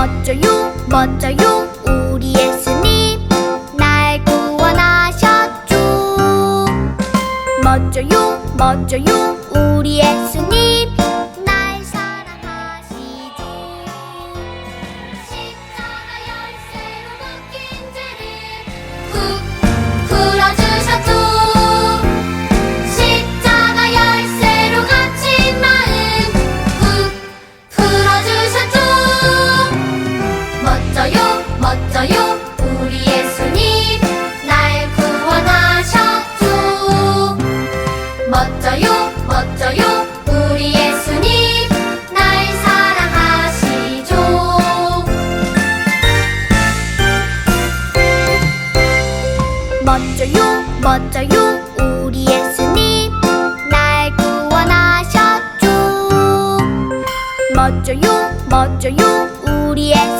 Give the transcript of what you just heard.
멋져요 멋져요 우리 예수님. 날 구원하셨죠. 멋져요 멋져요 우리 예수님. 멋져요 멋져요 우리 예수님. 날 구원하셨죠. 멋져요 멋져요 우리 예수님.